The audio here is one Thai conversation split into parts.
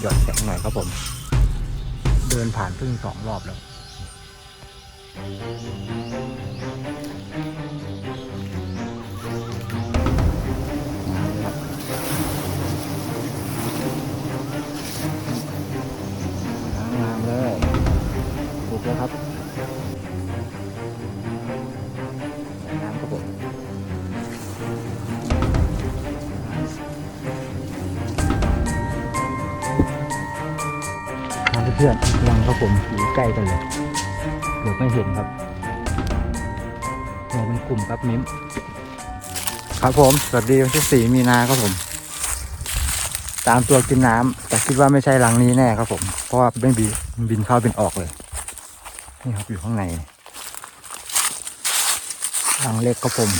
หย่อนแสงหน่อยครับผม เดินผ่านพึ่งสองรอบแล้วงามเลยถูกแล้วครับ พื่อนยังครับผมอยู่ใกล้กันเลยเดี๋ยวไม่เห็นครับเราเป็นกลุ่มครับมิ้มครับผม สวัสดีวันที่สี่มีนาครับผม ตามตัวกินน้ำแต่คิดว่าไม่ใช่รังนี้แน่ครับผม เพราะว่าไม่บินบินเข้าบินออกเลย นี่ครับอยู่ข้างในรังเล็กครับผม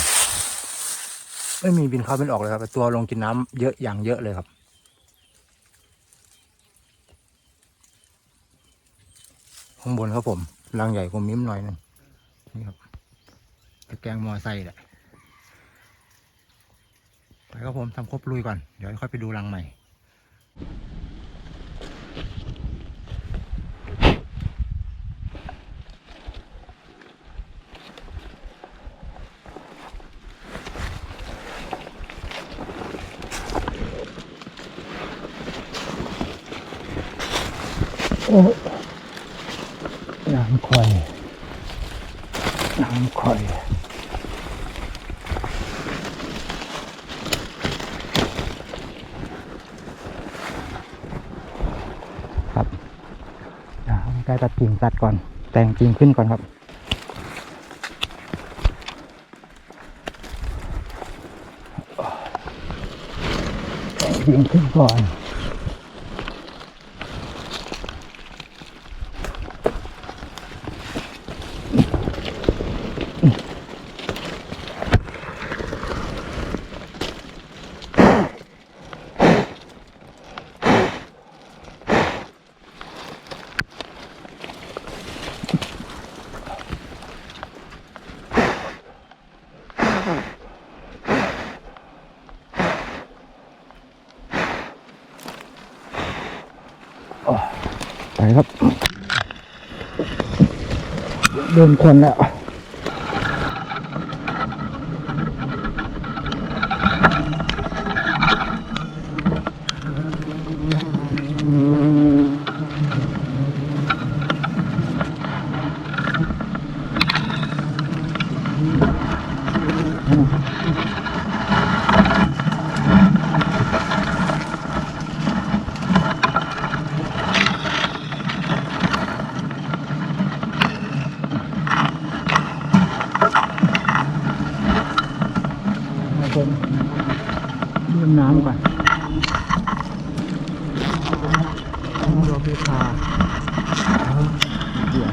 ไม่มีบินเข้าบินออกเลยครับแต่ตัวลงกินน้ำเยอะอย่างเยอะเลยครับ ข้างบนครับผมรังใหญ่กว่ามิ้มหน่อยนึงนี่ครับตะแกรงมอไซค์แหละไปครับผมทำครบลุยก่อน เดี๋ยวค่อยไปดูรังใหม่โอ้น้ำคอยน้ำคอยครับ ช้ตัดกิ่งตัดก่อน แต่งกิ่งขึ้นก่อนครับ แต่งกิ่งขึ้นก่อน ไปครับ เดินคนแล้ว ผมดื่มน้ำก่อนโรบิคาเดี๋ยว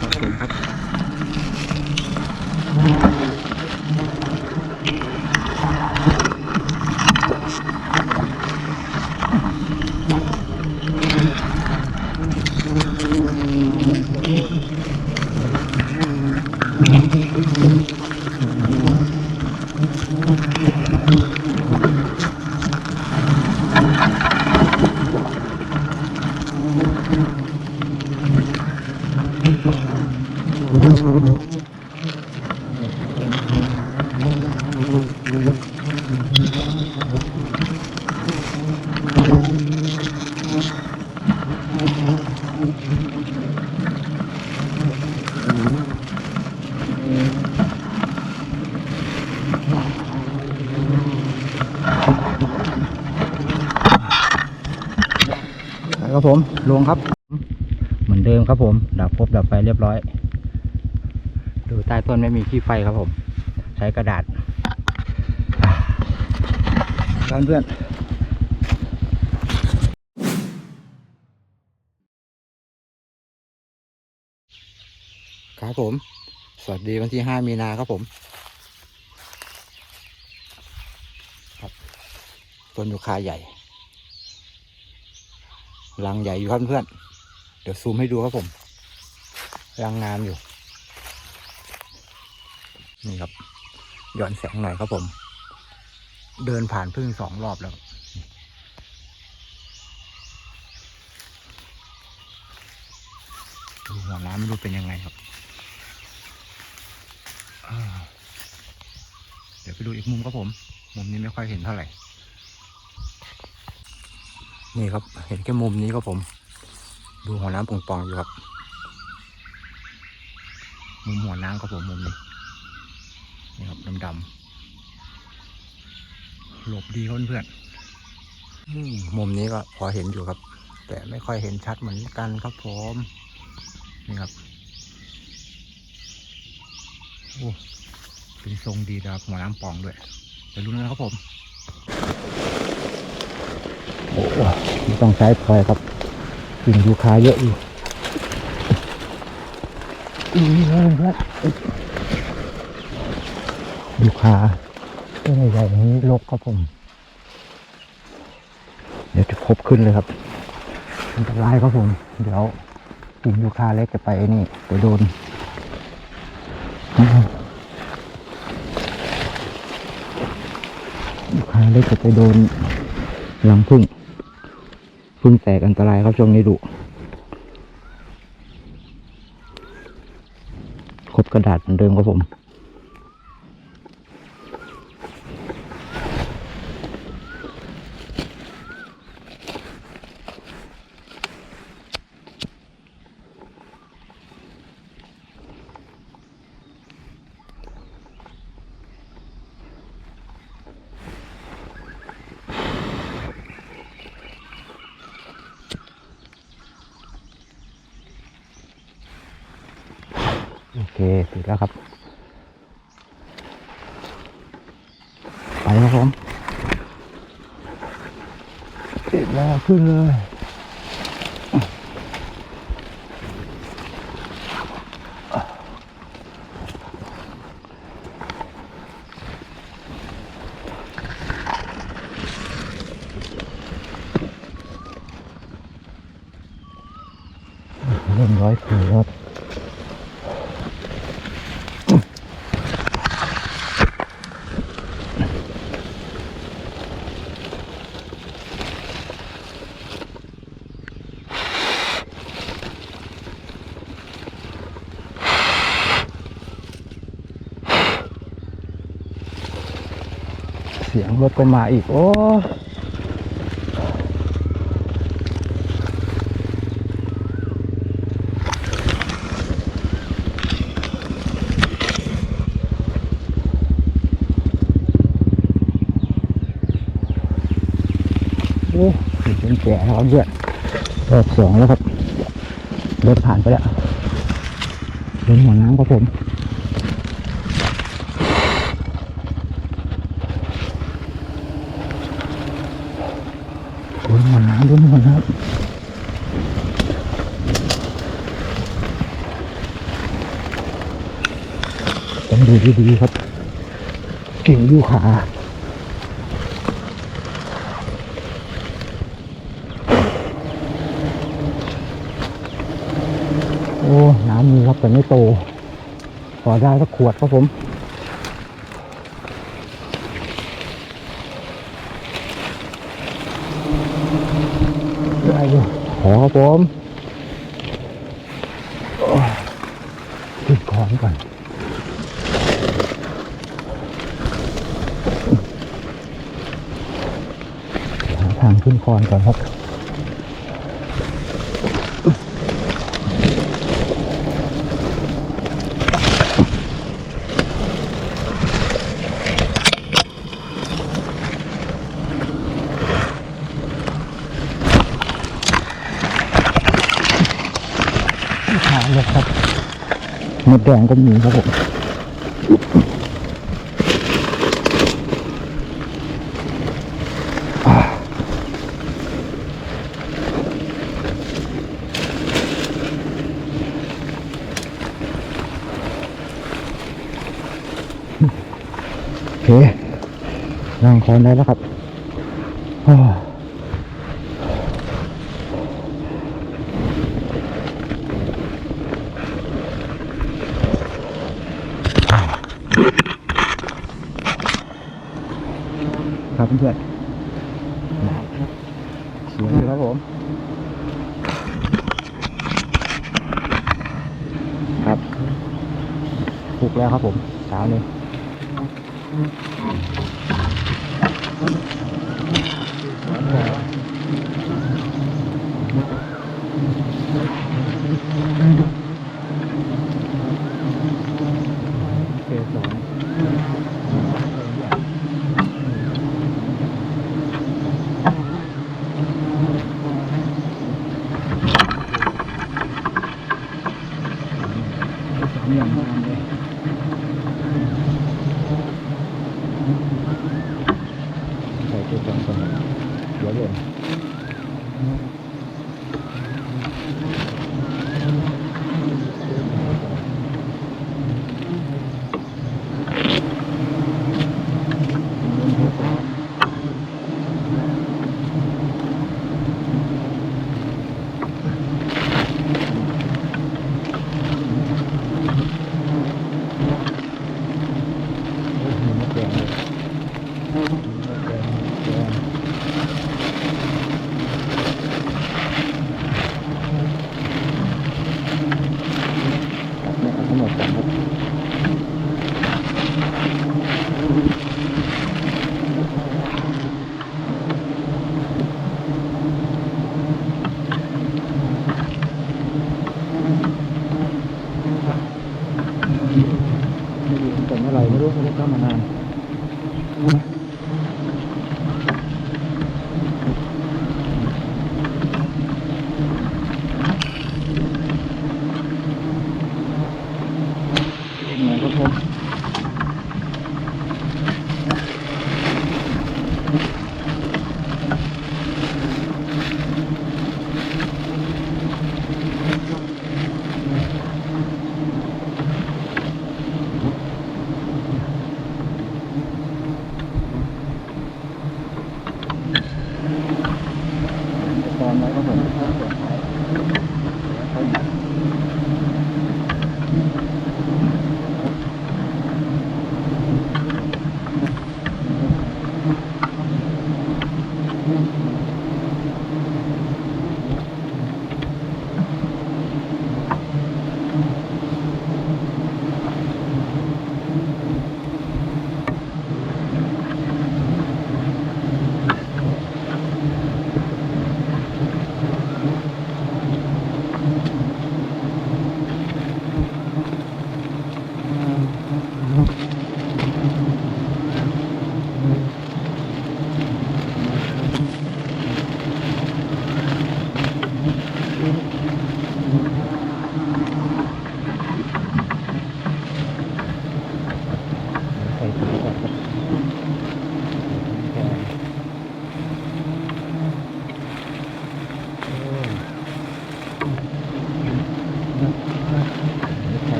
ขอบคุณครับ ไป ครับผมลงครับ ครับผม ดับครบดับไฟเรียบร้อย ดูใต้ต้นไม่มีขี้ไฟครับผม ใช้กระดาษเพื่อนเพื่อนครับผม สวัสดีวันที่ห้ามีนาครับผมครับต้นยูคาใหญ่ รังใหญ่อยู่ครับเพื่อน เดี๋ยวซูมให้ดูครับผมรังงานอยู่ นี่ครับ ย้อนแสงหน่อยครับผม เดินผ่านพึ่งสองรอบแล้วดูหัวน้ำไม่รู้เป็นยังไงครับ เดี๋ยวไปดูอีกมุมครับผม มุมนี้ไม่ค่อยเห็นเท่าไหร่ นี่ครับ เห็นแค่มุมนี้ครับผม ดูหัวน้ำป่องอยู่ครับ มุมหัวน้ำครับผมมุมนี้นี่ครับดำๆหลบดีเพื่อนๆมุมนี้ก็พอเห็นอยู่ครับ แต่ไม่ค่อยเห็นชัดเหมือนกันครับผมนี่ครับโอ้เป็นทรงดีนะครับหัวน้ำปองด้วยไปลุ้นกันครับผมโอ้ไม่ต้องใช้พลอยครับ กิ่งยูคาเยอะอยู่อีนี่เลยครับยูคาต้นใหญ่ๆนี้ลกครับผม เดี๋ยวจะครบขึ้นเลยครับอันตรายครับผม เดี๋ยวกิ่งยูคาเล็กจะไปนี่ไปโดนยูคาเล็กจะไปโดนรังพึ่ง พึ่งแตกอันตรายครับช่วงนี้ดุครบกระดาษเหมือนเดิมครับผม โอเคติดแล้วครับ ไปครับผม ติดแล้วขึ้นเลยเล่นร้อยสี่ครับ เสียงรถก็มาอีก โอ้โอ้เป็นแก่แล้วครับเพื่อนรอบสองแล้วครับรถผ่านไปแล้วลงหัวน้ำครับผม ดูมันน้ำดูมันน้ำต้องดูดีๆครับ กิ่งยูขาโอ้น้ำมีครับแต่ไม่โตพอได้สักขวดครับผม ได้อยู่ ขอครับผมโอ้ยติดของก่อนหาทางขึ้นคอนก่อนครับ หาเลยครับ มดแดงก็มีครับผมโอเคนั่งคอนได้แล้วครับอ้าวครับเพื่อนๆสวยอยู่ครับผม ปลุกแล้ว ครับผ Mm-hmm.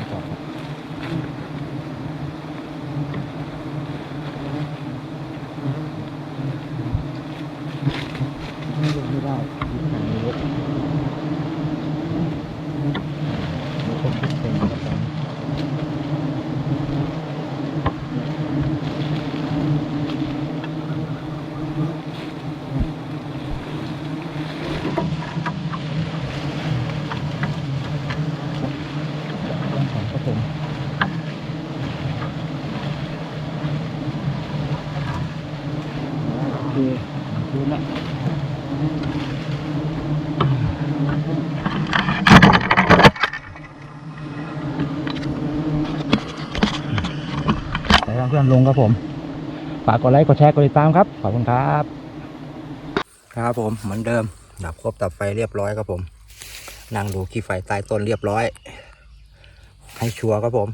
ชือกยางลงก่อนครับไม่ลงไม่ได้ยึดทางนี้รถมีคนคิดเป็นครับตอนนี้ของครับผม ดูนะใส่เพื่อนลงครับผม ฝากกดไลค์กดแชร์กดติดตามครับ ขอบคุณครับ ครับผมเหมือนเดิม ดับครบดับไฟเรียบร้อยครับผม นั่งดูขี้ไฟใต้ต้นเรียบร้อย ให้ชัวร์ครับผม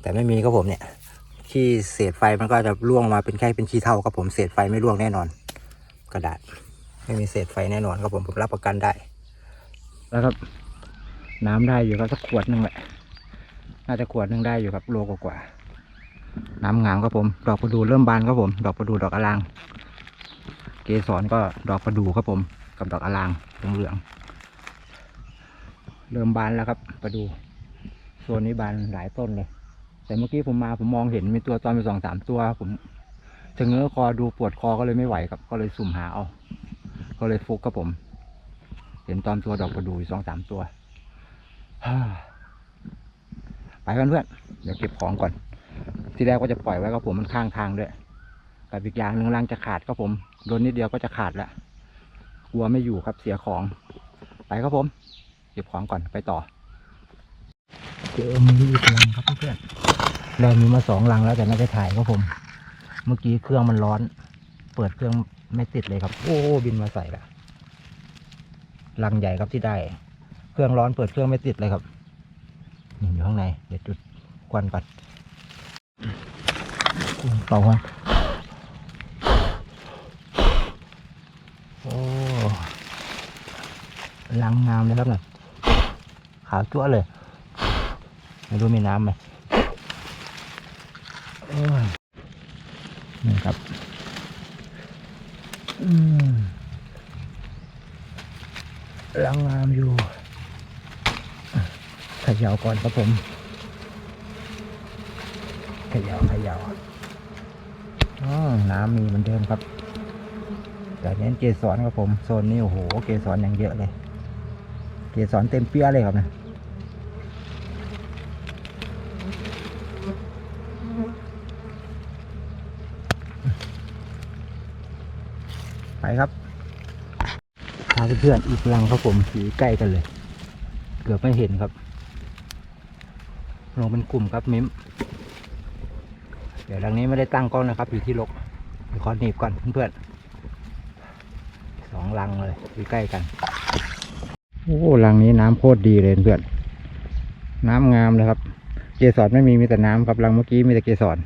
แต่ไม่มีครับผมเนี่ย ขี้เศษไฟมันก็จะร่วงมาเป็นแค่เป็นขี้เท่าครับผมเศษไฟไม่ร่วงแน่นอน กระดาษ ไม่มีเศษไฟแน่นอนครับผมผมรับประกันได้ แล้วครับ น้ำได้อยู่ครับสักขวดหนึ่งแหละน่าจะขวดหนึ่งได้อยู่ครับโลกว่าๆน้ำงามครับผม ดอกประดู่เริ่มบานครับผม ดอกประดู่ดอกอลาง เกสรก็ดอกประดู่ครับผม กับดอกอลางเหลืองๆเริ่มบานแล้วครับประดู่โซนนี้บานหลายต้นเลย แต่เมื่อกี้ผมมาผมมองเห็นมีตัวตอนมีสองสามตัว ผมจะเงื้อคอดูปวดคอก็เลยไม่ไหวครับ ก็เลยสุ่มหาเอา ก็เลยฟุกครับผม เห็นตอนตัวดอกประดู่อยู่สองสามตัวไปกันเพื่อนเดี๋ยวเก็บของก่อน ที่แรกก็จะปล่อยไว้ครับผมมันข้างทางด้วยกับอีกอย่างหนึ่งรังจะขาดครับผมโดนนิดเดียวก็จะขาดแล้วกลัวไม่อยู่ครับเสียของไปครับผม เก็บของก่อนไปต่อ เจอมีอีกรังครับเพื่อน ได้มีมาสองรังแล้วแต่ไม่ได้ถ่ายครับผม เมื่อกี้เครื่องมันร้อน เปิดเครื่องไม่ติดเลยครับ โอ้บินมาใส่ละรังใหญ่ครับที่ได้ เครื่องร้อนเปิดเครื่องไม่ติดเลยครับนี่อยู่ข้างในเดี๋ยวจุดควันก่อนเป่าควันโอ้ลังงามเลยครับเนี่ยขาวจั่วเลยไม่รู้มีน้ำไหม นี่ครับลังงามอยู่ขย่าก่อนครับผมขย่าขย่าน้ำมีเหมือนเดิมครับ แต่เน้นเกสรครับผม โซนนี้โอ้โห เกสรอย่างเยอะเลย เกสรเต็มเปี้ยเลยครับเนะ ครับพาเพื่อนๆอีกลังครับผมสีใกล้กันเลย เกือบไม่เห็นครับลงเป็นกลุ่มครับมิมเดี๋ยวลังนี้ไม่ได้ตั้งกล้องนะครับ อยู่ที่ลกเดี๋ยวขอหนีบก่อนเพื่อนๆสองลังเลยอยู่ใกล้กันโอ้ลังนี้น้ำโคตรดีเลยเพื่อนน้ำงามเลยครับ เกสรไม่มีมีแต่น้ำครับลังเมื่อกี้มีแต่เกสร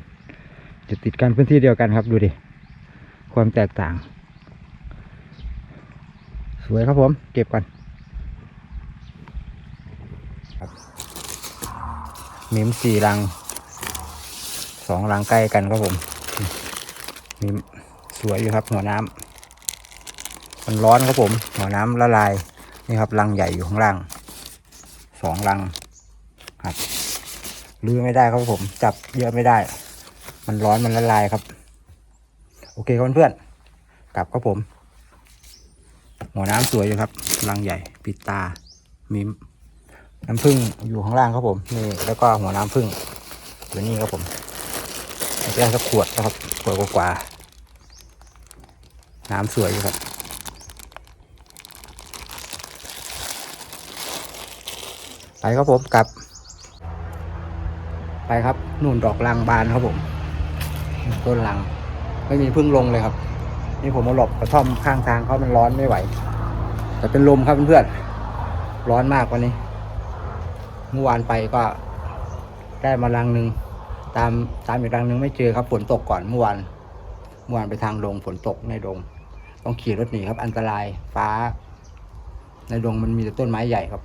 จะติดกันพื้นที่เดียวกันครับดูดิความแตกต่าง สวยครับผม เก็บก่อนมิมสี่รังสองรังใกล้กันครับผมมิมสวยอยู่ครับหัวน้ำมันร้อนครับผม หัวน้ำละลาย นี่ครับรังใหญ่อยู่ข้างล่างสองรังครับลื้อไม่ได้ครับผม จับเยอะไม่ได้ มันร้อนมันละลายครับ โอเคครับเพื่อนๆกลับครับผม หัวน้ำสวยอยู่ครับรังใหญ่ปิดตามิมน้ำผึ้งอยู่ข้างล่างครับผมนี่แล้วก็หัวน้ำผึ้งอยู่นี่ครับผมแก้วสักขวดนะครับขวดกว่าๆน้ำสวยอยู่ครับไปครับผมกลับ ไปครับนู่นดอกลังบานครับผมต้นลัง ไม่มีพึ่งลงเลยครับ นี่ผมมาหลบกระท่อมข้างทางเขามันร้อนไม่ไหว แต่เป็นลมครับเพื่อนๆร้อนมากวันนี้เมื่อวานไปก็ได้มารังหนึ่งตามตามอีกรังหนึ่งไม่เจอครับฝนตกก่อนเมื่อวานเมื่อวานไปทางดงฝนตกในดง ต้องขี่รถหนีครับ อันตรายฟ้า ในดงมันมีแต่ต้นไม้ใหญ่ครับ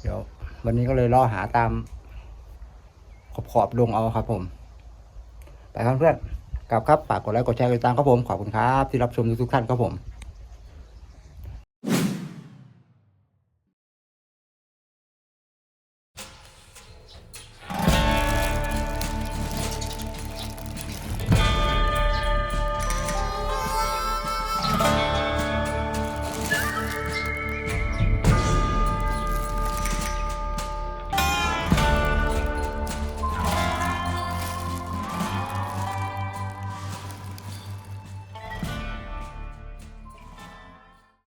เดี๋ยว วันนี้ก็เลยล่อหาตาม ขอบขอบๆดงเอาครับ ผม ไปครับเพื่อนกลับครับฝากกดไลค์กดแชร์กดติดตามครับผมขอบคุณครับ ที่รับชมทุกๆท่านครับผม